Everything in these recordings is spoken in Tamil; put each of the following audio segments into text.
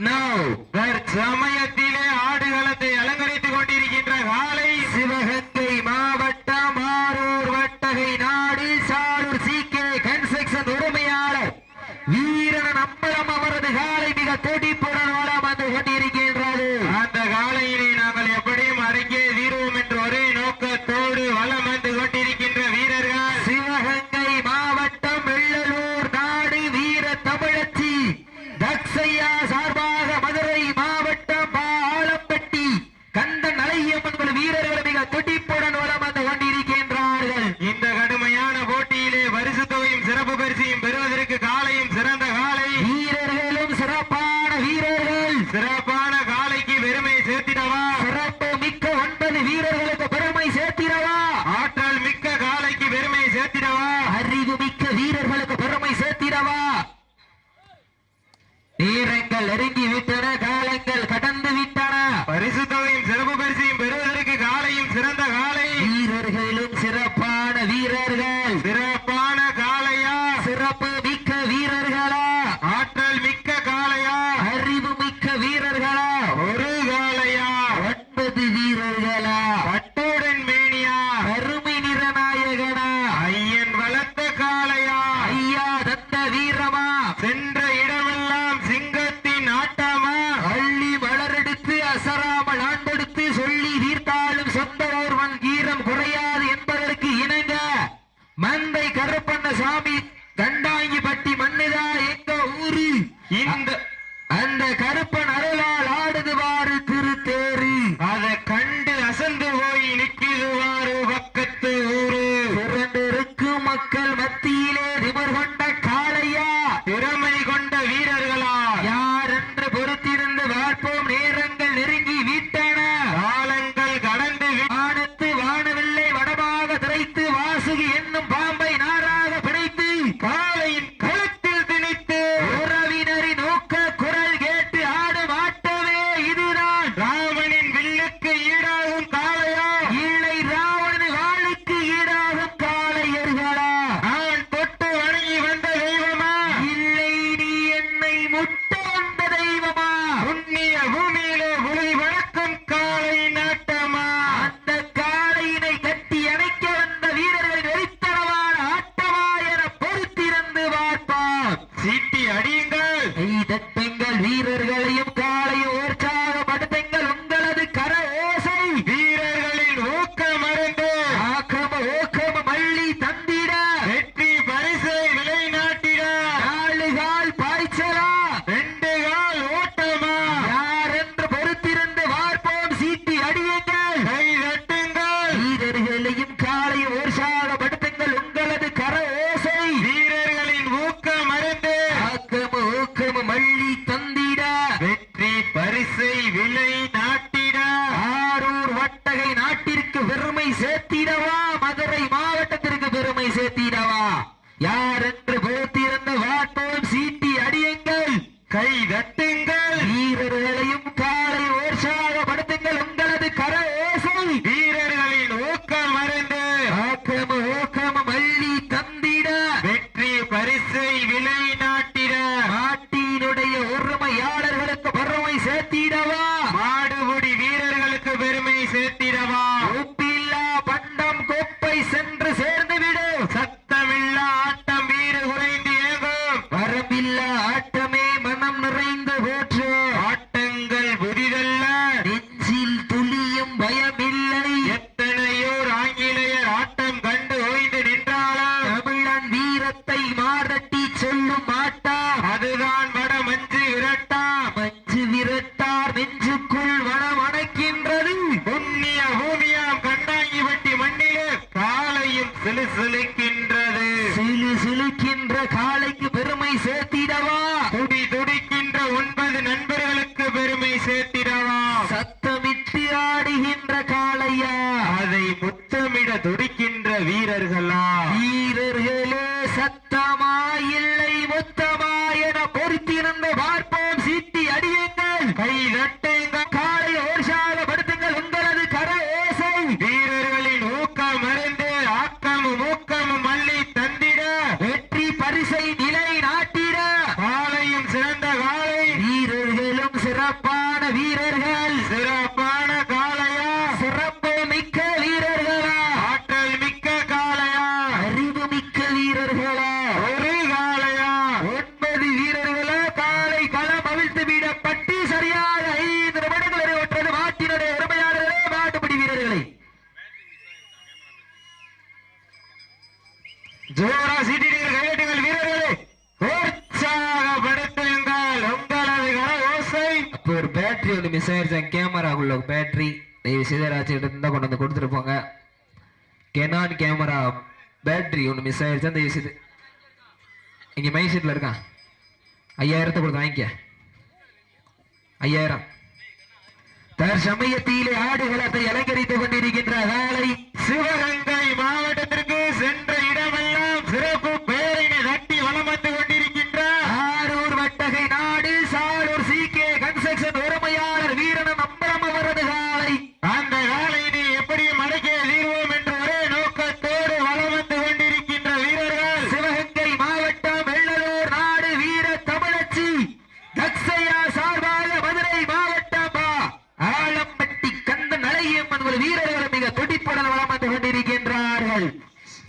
Now, where Ramaya போய் சேர்த்திடவா? நேரங்கள் நெருங்கி விட்டன காலங்கள் கடந்து விட்டன யார் என்று பொறுத்திருந்த வாட்டோம் சீட்டி அடியுங்கள். கை தட்டுங்கள். வீரர்களையும் காலை உற்சாகப்படுத்துங்கள். உங்களது கர ஓசை. வீரர்களின் ஊக்கம் மறைந்து ஆக்கிரம ஊக்கம் மல்லி தந்திட. வெற்றி பரிசை விலை நாட்டிட. நாட்டினுடைய ஒருமையாளர்களுக்கு பெருமை சேர்த்திடவா? மாடுபுடி வீரர்களுக்கு பெருமை சேர்த்தி சிலு சிலு சிலுக்கின்ற காலைக்கு பெருமை சேர்த்திடவா? துடி துடிக்கின்ற ஒன்பது நண்பர்களுக்கு பெருமை சேர்த்திடவா? சத்தமிட்டு ஆடுகின்ற காளையா? அதை முத்தமிட துடிக்கின்ற வீரர்களா? வீரர்களே சத்தமா இல்லை மொத்தமா என பொருத்தி சிறந்த காலை. வீரர்களும் சிறப்பான வீரர்கள். ராஜுக்கிட்ட மிஸ் ஆயிருச்சாங்க கேமராக்குள்ள பேட்ரி தயவு செய்த ராஜுக்கிட்ட கொண்டு வந்து கொடுத்துருப்போங்க. கெனான் கேமரா பேட்ரி ஒன்று மிஸ் ஆயிருச்சா? தயவு செய்து. இங்கே மை இருக்கான் ஐயாயிரத்தை கொடுத்து வாங்கிக்க. ஐயாயிரம். தர் சமயத்திலே ஆடுகளத்தை அலங்கரித்துக் கொண்டிருக்கின்ற வேலை சிவகங்கை மாவட்டத்திற்கு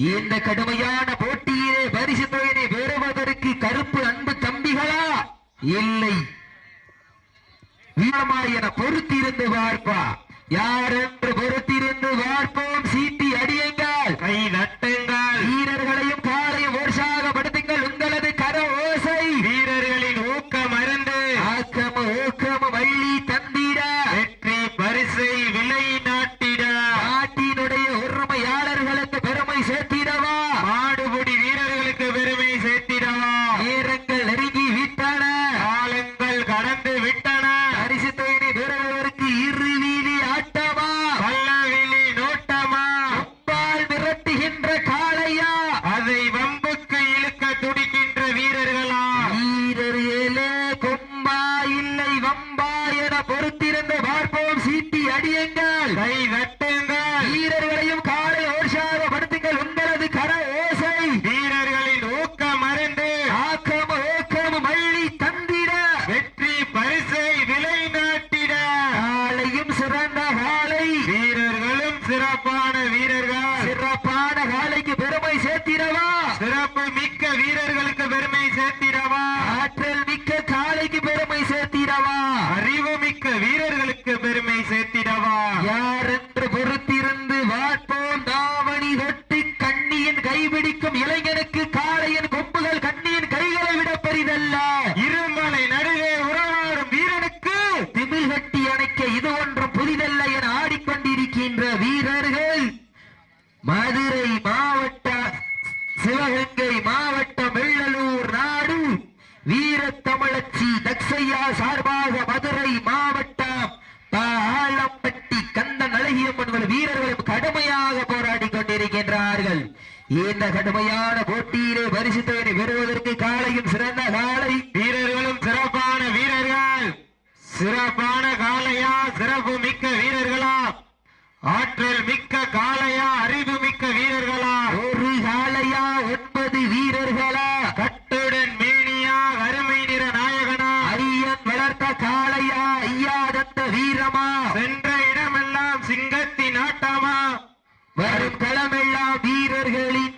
இந்த கடுமையான போட்டியிலே பரிசு தொகையினை பெறுவதற்கு கருப்பு அன்பு தம்பிகளா? இல்லை. வீரமாய் என பொறுத்திருந்து பார்ப்பா. யார் என்று பொறுத்திருந்து பார்ப்போம். சீட்டி அடியுங்கள். கை நட்டு வீரர்களுக்கு பெருமை சேர்த்தி இந்த கடுமையான போட்டியிலே பரிசுத்தவனை பெறுவதற்கு காலையும் சிறந்த காலை வீரர்களும் சிறப்பான வீரர்கள். சிறப்பான காலையா? சிறப்பு மிக்க வீரர்களா? ஆற்றல் மிக்க காலையா? அறிவு மிக்க வீரர்களா? ஒரு காலையா? ஒன்பது வீரர்களா? கட்டுடன் மேனியா? அருமை நிற நாயகனா? ஐயன் வளர்த்த காளையா? ஐயா தத்த வீரமா? சென்ற இடமெல்லாம் சிங்கத்தின் ஆட்டமா? வரும் களமெல்லாம் வீரர்களின்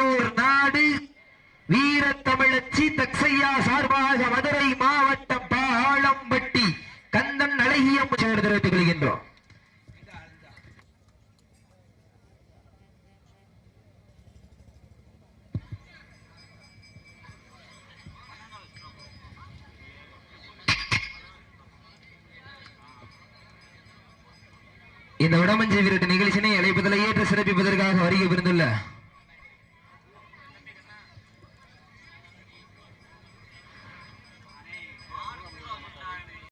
பெரம்பலூர் நாடு வீர தமிழச்சி தக்ஷையா சார்பாக மதுரை மாவட்டம் பாளம்பட்டி கந்தன் அழகிய தெரிவித்துக் கொள்கின்றோம். இந்த வடமஞ்சி வீரட்டு நிகழ்ச்சியினை அழைப்பதில் ஏற்ற சிறப்பிப்பதற்காக வருகை புரிந்துள்ள